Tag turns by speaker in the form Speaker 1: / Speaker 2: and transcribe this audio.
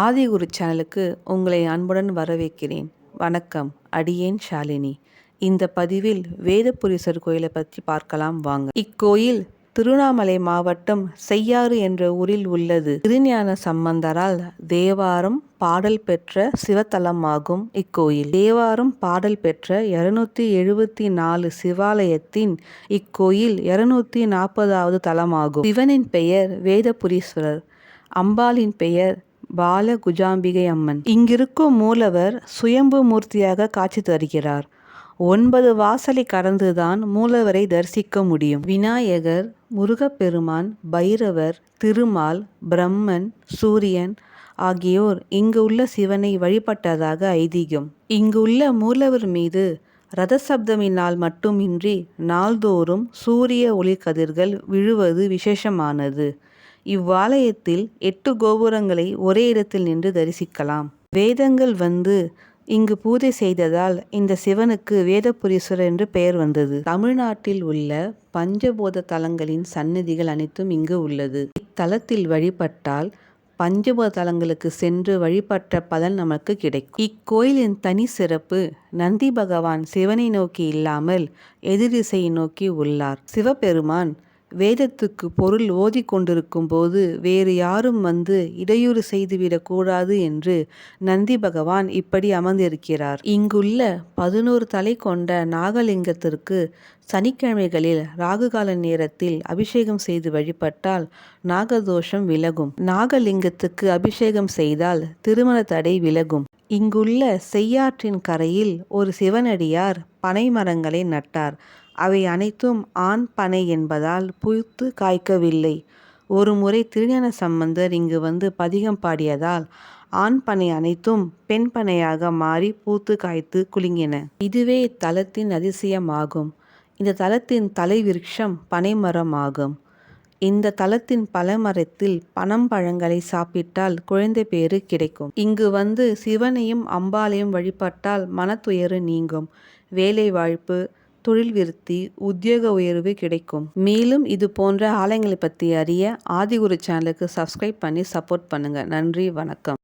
Speaker 1: ஆதிகுரு சேனலுக்கு உங்களை அன்புடன் வரவேற்கிறேன். வணக்கம். அடியேன் ஷாலினி. இந்த பதிவில் வேதபுரீஸ்வரர் கோயிலை பற்றி பார்க்கலாம் வாங்க. இக்கோயில் திருவண்ணாமலை மாவட்டம் செய்யாறு என்ற ஊரில் உள்ளது. திருஞான சம்பந்தரால் தேவாரம் பாடல் பெற்ற சிவத்தலமாகும் இக்கோயில். தேவாரம் பாடல் பெற்ற இருநூத்தி எழுபத்தி நாலு சிவாலயத்தின் இக்கோயில் இருநூத்தி நாற்பதாவது தலமாகும். சிவனின் பெயர் வேதபுரீஸ்வரர். அம்பாளின் பெயர் பால குஜாம்பிகை அம்மன் இங்கிருக்கும் மூலவர் சுயம்பு மூர்த்தியாக காட்சி தருகிறார். ஒன்பது வாசலை கடந்துதான் மூலவரை தரிசிக்க முடியும். விநாயகர் முருகப்பெருமான் பைரவர் திருமால் பிரம்மன் சூரியன் ஆகியோர் இங்கு உள்ள சிவனை வழிபட்டதாக ஐதீகம். இங்கு உள்ள மூலவர் மீது ரதசப்தமினால் மட்டுமின்றி நாள்தோறும் சூரிய ஒளிக்கதிர்கள் விழுவது விசேஷமானது. இவ்வாலயத்தில் எட்டு கோபுரங்களை ஒரே இடத்தில் நின்று தரிசிக்கலாம். வேதங்கள் வந்து இங்கு பூஜை செய்ததால் இந்த சிவனுக்கு வேதபுரீஸ்வரர் என்று பெயர் வந்தது. தமிழ்நாட்டில் உள்ள பஞ்சபோத தலங்களின் சன்னதிகள் அனைத்தும் இங்கு உள்ளது. இத்தலத்தில் வழிபட்டால் பஞ்சபோத தலங்களுக்கு சென்று வழிபட்ட பலன் நமக்கு கிடைக்கும். இக்கோயிலின் தனி சிறப்பு நந்தி பகவான் சிவனை நோக்கி இல்லாமல் எதிரிசையை நோக்கி உள்ளார். சிவபெருமான் வேதத்துக்கு பொருள் ஓதி கொண்டிருக்கும் போது வேறு யாரும் வந்து இடையூறு செய்துவிடக்கூடாது என்று நந்தி பகவான் இப்படி அமர்ந்திருக்கிறார். இங்குள்ள பதினோரு தலை கொண்ட நாகலிங்கத்திற்கு சனிக்கிழமைகளில் ராகுகால நேரத்தில் அபிஷேகம் செய்து வழிபட்டால் நாகதோஷம் விலகும். நாகலிங்கத்துக்கு அபிஷேகம் செய்தால் திருமண தடை விலகும். இங்குள்ள செய்யாற்றின் கரையில் ஒரு சிவனடியார் பனை மரங்களை நட்டார். அவை அனைத்தும் ஆண் பனை என்பதால் பூத்து காய்க்கவில்லை. ஒரு முறை திருஞான சம்பந்தர் இங்கு வந்து பதிகம் பாடியதால் ஆண் பனை அனைத்தும் பெண் பனையாக மாறி பூத்து காய்த்து குலுங்கின. இதுவே இத்தலத்தின் அதிசயமாகும். இந்த தலத்தின் தலைவிருட்சம் பனைமரம் ஆகும் இந்த தலத்தின் பலமரத்தில் பனம் பழங்களை சாப்பிட்டால் குழந்தை பேறு கிடைக்கும். இங்கு வந்து சிவனையும் அம்பாலையும் வழிபட்டால் மனத்துயரு நீங்கும். வேலை வாய்ப்பு தொழில் விருத்தி உத்தியோக உயர்வு கிடைக்கும். மேலும் இது போன்ற ஆலயங்களை பற்றி அறிய ஆதிகுரு சேனலுக்கு சப்ஸ்கிரைப் பண்ணி சப்போர்ட் பண்ணுங்கள் நன்றி வணக்கம்.